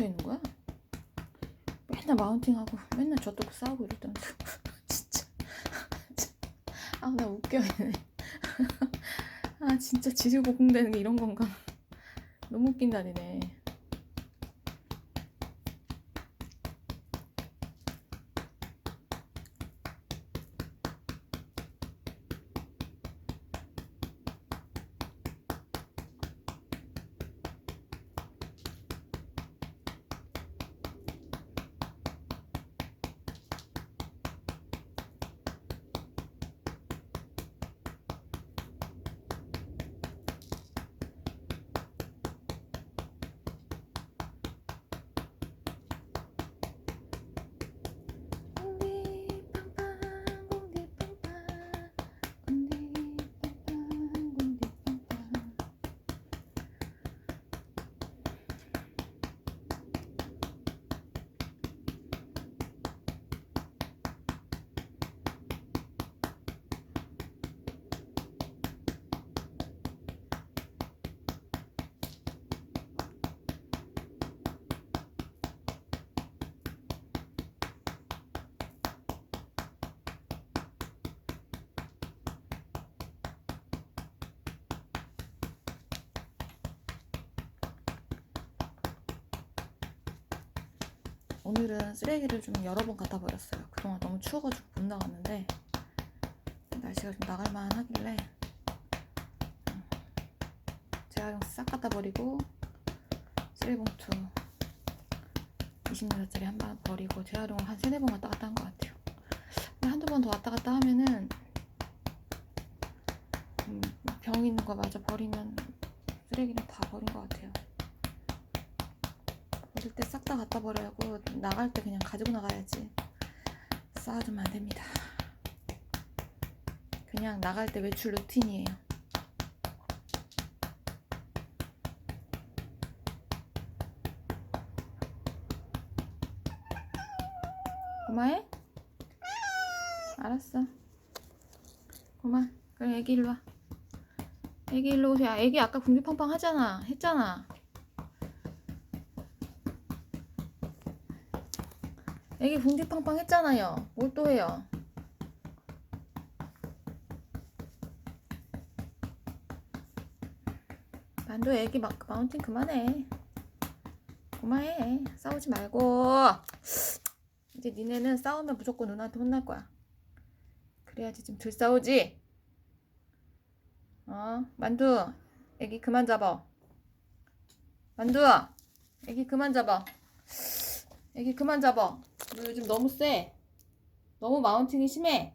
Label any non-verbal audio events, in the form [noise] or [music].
붙어 있는 거야? 맨날 마운팅하고 맨날 저또 싸우고 이러던데. [laughs] 진짜. 아 나 웃겨 얘네. [laughs] 아 진짜 지지고 공되는 게 이런 건가? 너무 웃긴다 니네 오늘은 쓰레기를 좀 여러 번 갖다 버렸어요. 그동안 너무 추워가지고 못 나갔는데 날씨가 좀 나갈만 하길래 음, 재활용 싹 갖다 버리고 쓰레기봉투 20리터짜리 한 번 버리고 재활용을 한 세네 번 왔다 갔다 한 것 같아요. 한두 번 더 왔다 갔다 하면은 음, 병 있는 거 마저 버리면 쓰레기는 다 버린 것 같아요. 버릴 때 싹 다 갖다 버려야고 나갈 때 그냥 가지고 나가야지 쌓아두면 안 됩니다. 그냥 나갈 때 외출 루틴이에요. 고마해? 알았어. 고마. 그럼 애기 일로 와. 애기 일로 오세요. 아, 애기 아까 궁디팡팡 하잖아. 했잖아. 애기 궁디팡팡 했잖아요. 뭘 또 해요? 만두 애기 막 마운틴 그만해. 그만해. 싸우지 말고. 이제 니네는 싸우면 무조건 누나한테 혼날 거야. 그래야지 좀 덜 싸우지. 어, 만두, 애기 그만 잡아. 만두, 애기 그만 잡아. 애기 그만 잡아. 너 요즘 너무 세. 너무 마운팅이 심해.